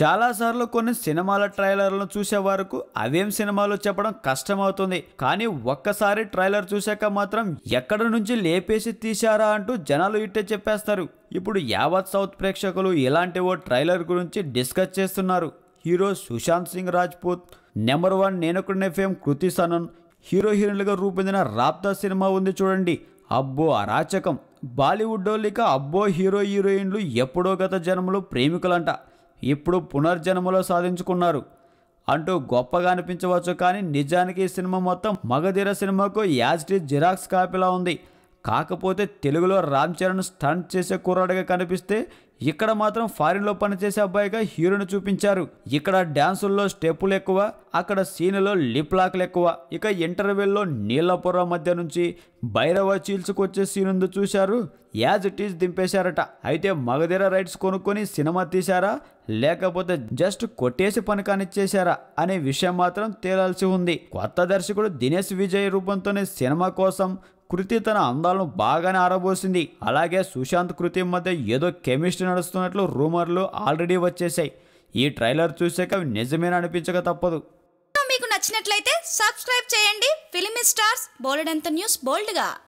చాలాసార్లు కొన్ని సినిమాల ట్రైలర్లను చూసే వరకు అవేం సినిమాలు చెప్పడం కష్టమవుతుంది. కానీ ఒక్కసారి ట్రైలర్ చూశాక మాత్రం ఎక్కడ నుంచి లేపేసి తీశారా అంటూ జనాలు ఇట్టే చెప్పేస్తారు. ఇప్పుడు యావత్ సౌత్ ప్రేక్షకులు ఇలాంటి ఓ ట్రైలర్ గురించి డిస్కస్ చేస్తున్నారు. Hero Sushant Singh Rajput number one Nenokkadine fame Kriti Sanon hero హీరోయిన్లుగా రూపొందిన రాప్తా సినిమా ఉంది చూడండి. అబ్బో అరాచకం. బాలీవుడ్ ఇక అబ్బో హీరో హీరోయిన్లు ఎప్పుడో గత జన్మలో ప్రేమికులంట. ఇప్పుడు పునర్జన్మలో సాధించుకున్నారు. అంటూ గొప్పగా అనిపించవచ్చు కానీ నిజానికి ఈ సినిమా మొత్తం మగధీర సినిమాకు యాజ్ టీ జిరాక్స్ కాపీలా ఉంది. కాకపోతే తెలుగులో రామ్ చరణ్ స్టంట్ చేసే కుర్రాడుగా కనిపిస్తే ఇక్కడ మాత్రం ఫారిన్లో పనిచేసే అబ్బాయిగా హీరోని చూపించారు. ఇక్కడ డ్యాన్సుల్లో స్టెప్పులు ఎక్కువ అక్కడ సీనులో లిప్ లాక్లు ఎక్కువ. ఇక ఇంటర్వెల్లో నీళ్ళపుర మధ్య నుంచి భైరవ చీల్చుకొచ్చే సీన్ ఉంది చూశారు? యాజ్ ఇట్ ఈజ్ దింపేశారట. అయితే మగధీర రైట్స్ కొనుక్కొని సినిమా తీశారా? లేకపోతే జస్ట్ కొట్టేసి పని కానిచ్చేశారా? అనే విషయం మాత్రం తేలాల్సి ఉంది. కొత్త దర్శకుడు దినేష్ విజయ్ రూపంతోనే సినిమా కోసం కృతి తన అందాలను బాగానే ఆరబోసింది. అలాగే సుశాంత్ కృతి మధ్య ఏదో కెమిస్ట్రీ నడుస్తున్నట్లు రూమర్లు ఆల్రెడీ వచ్చేసాయి ఈ ట్రైలర్ చూసాక అవి నిజమేనా అనిపించక తప్పదు. మీకు నచ్చినట్లయితే సబ్స్క్రైబ్ చేయండి. ఫిలిమి స్టార్స్ బోలెడంత న్యూస్ బోల్డ్గా.